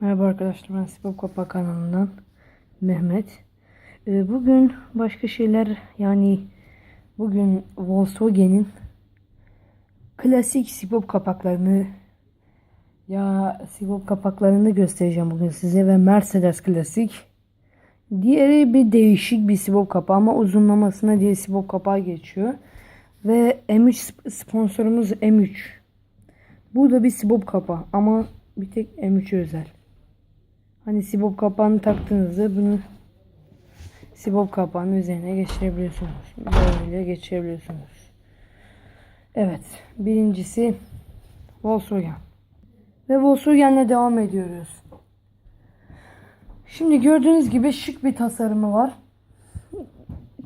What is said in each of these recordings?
Merhaba arkadaşlar ben Sipop Kapak kanalından Mehmet. Ee, bugün başka şeyler yani bugün Volkswagen'in klasik Sipop kapaklarını ya Sipop kapaklarını göstereceğim bugün size ve Mercedes klasik. Diğeri bir değişik bir Sipop kapağı ama uzunlamasına diye Sipop kapağı geçiyor. Ve M3 sp- sponsorumuz M3. Bu da bir Sibop kapağı ama bir tek M3 özel. Hani Sibop kapağını taktığınızda bunu Sibop kapağının üzerine geçirebiliyorsunuz. Böyle geçirebiliyorsunuz. Evet. Birincisi Volkswagen. Ve Volkswagen'le devam ediyoruz. Şimdi gördüğünüz gibi şık bir tasarımı var.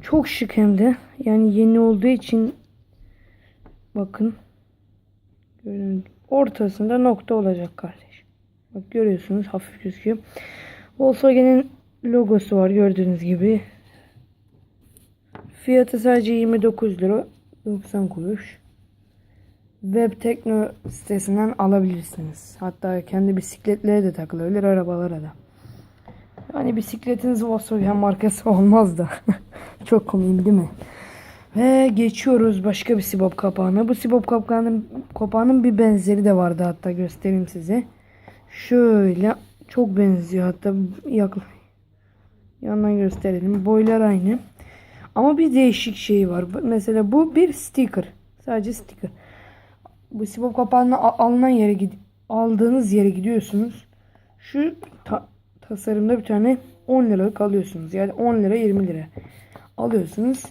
Çok şık hem de. Yani yeni olduğu için bakın. Ortasında nokta olacak kardeş. Bak görüyorsunuz hafif gözüküyor. Volkswagen'in logosu var gördüğünüz gibi. Fiyatı sadece 29 lira 90 kuruş. Web Tekno sitesinden alabilirsiniz. Hatta kendi bisikletlere de takılabilir, arabalara da. Yani bisikletiniz Volkswagen markası olmaz da. Çok komik değil mi? Ve geçiyoruz başka bir sibop kapağına. Bu sibop kapağının kapağının bir benzeri de vardı hatta göstereyim size. Şöyle çok benziyor hatta yakın yandan gösterelim. Boylar aynı. Ama bir değişik şey var. Mesela bu bir sticker. Sadece sticker. Bu sibop kapağına alınan yere aldığınız yere gidiyorsunuz. Şu ta- tasarımda bir tane 10 liralık alıyorsunuz. Yani 10 lira 20 lira alıyorsunuz.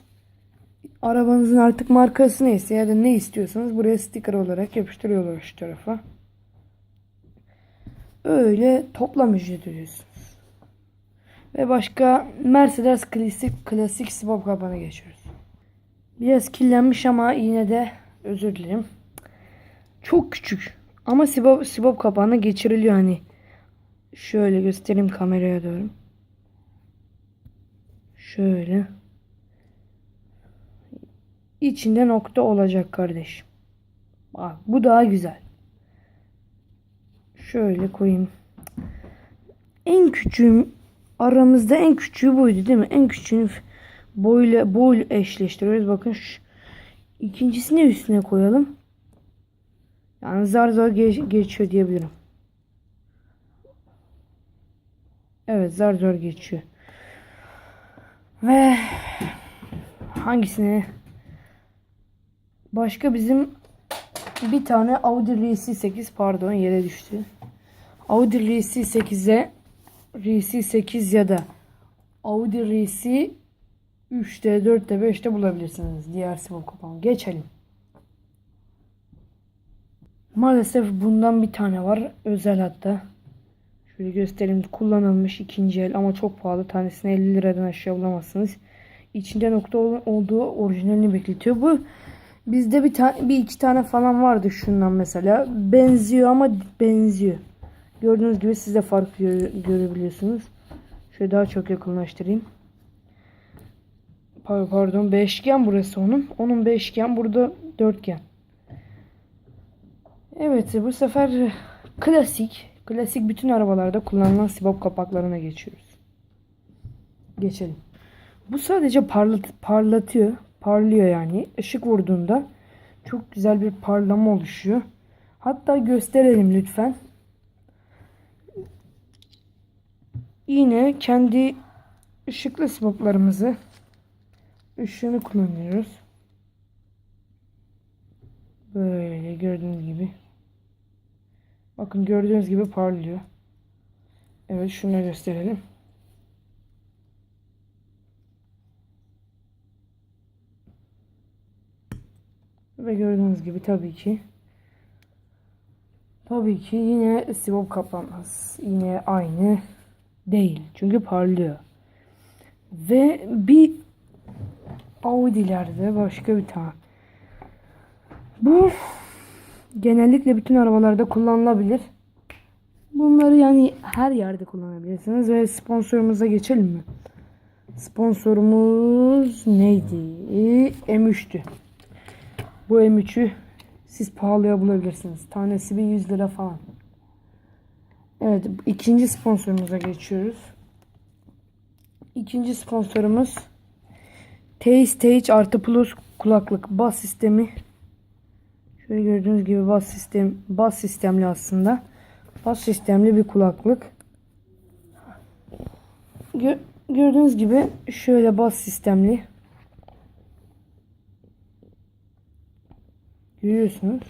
Arabanızın artık markası neyse ya da ne istiyorsanız buraya sticker olarak yapıştırıyorlar şu tarafa. Öyle toplam ücret ödüyorsunuz. Ve başka Mercedes klasik klasik sibop kapağına geçiyoruz. Biraz kirlenmiş ama yine de özür dilerim. Çok küçük. Ama sibop, sibop kapağına geçiriliyor hani. Şöyle göstereyim kameraya doğru. Şöyle. İçinde nokta olacak kardeşim. Bak bu daha güzel. Şöyle koyayım. En küçüğüm aramızda en küçüğü buydu değil mi? En küçüğünü boyla boy eşleştiriyoruz. Bakın şu ikincisini üstüne koyalım. Yani zar zor geç- geçiyor diyebilirim. Evet zar zor geçiyor. Ve hangisini Başka bizim bir tane Audi RS8 pardon yere düştü. Audi RS8'e RS8 ya da Audi RS 3'te 4'te 5'te bulabilirsiniz. Diğer sibop kapağı. Geçelim. Maalesef bundan bir tane var. Özel hatta. Şöyle göstereyim. Kullanılmış ikinci el ama çok pahalı. Tanesini 50 liradan aşağı bulamazsınız. İçinde nokta ol- olduğu orijinalini bekletiyor. Bu bizde bir tane bir iki tane falan vardı şundan mesela. Benziyor ama benziyor. Gördüğünüz gibi siz de fark gö- görebiliyorsunuz. Şöyle daha çok yakınlaştırayım. Pa- Pardon beşgen burası onun. Onun beşgen burada dörtgen. Evet bu sefer klasik klasik bütün arabalarda kullanılan sibop kapaklarına geçiyoruz. Geçelim. Bu sadece parlat parlatıyor. Parlıyor yani. Işık vurduğunda çok güzel bir parlama oluşuyor. Hatta gösterelim lütfen. Yine kendi ışıklı siboplarımızı ışığını kullanıyoruz. Böyle gördüğünüz gibi. Bakın gördüğünüz gibi parlıyor. Evet şunu gösterelim. Ve gördüğünüz gibi tabii ki tabii ki yine sibop kaplamaz. Yine aynı değil. Çünkü parlıyor. Ve bir Audi'lerde başka bir tane. Bu genellikle bütün arabalarda kullanılabilir. Bunları yani her yerde kullanabilirsiniz ve sponsorumuza geçelim mi? Sponsorumuz neydi? M3'tü. Bu M3'ü siz pahalıya bulabilirsiniz. Tanesi bir 100 lira falan. Evet ikinci sponsorumuza geçiyoruz. İkinci sponsorumuz T-Stage artı Plus kulaklık bas sistemi. Şöyle gördüğünüz gibi bas sistem bas sistemli aslında. Bas sistemli bir kulaklık. Gö- gördüğünüz gibi şöyle bas sistemli. Görüyorsunuz.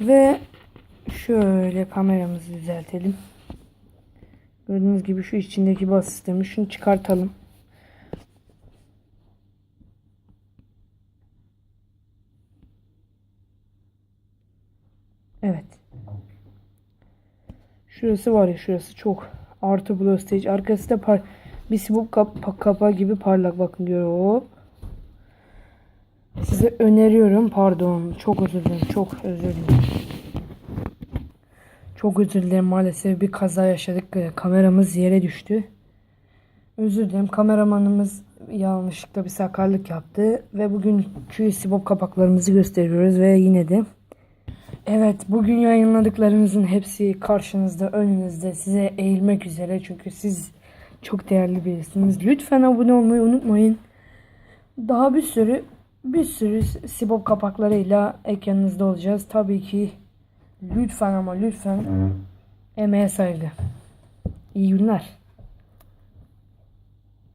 Ve şöyle kameramızı düzeltelim. Gördüğünüz gibi şu içindeki bas sistemi şunu çıkartalım. Evet. Şurası var ya şurası çok artı blue stage. Arkası da bir sibop kap kapağı gibi parlak bakın görüyor. Hop. Size öneriyorum. Pardon. Çok özür dilerim. Çok özür dilerim. Çok özür dilerim maalesef bir kaza yaşadık. Ee, Kameramız yere düştü. Özür dilerim. Kameramanımız yanlışlıkla bir sakarlık yaptı. Ve bugünkü sibop kapaklarımızı gösteriyoruz. Ve yine de Evet, bugün yayınladıklarımızın hepsi karşınızda, önünüzde, size eğilmek üzere. Çünkü siz çok değerli birisiniz. Lütfen abone olmayı unutmayın. Daha bir sürü, bir sürü sibop kapaklarıyla ekranınızda olacağız. Tabii ki lütfen ama lütfen emeğe saygı. İyi günler.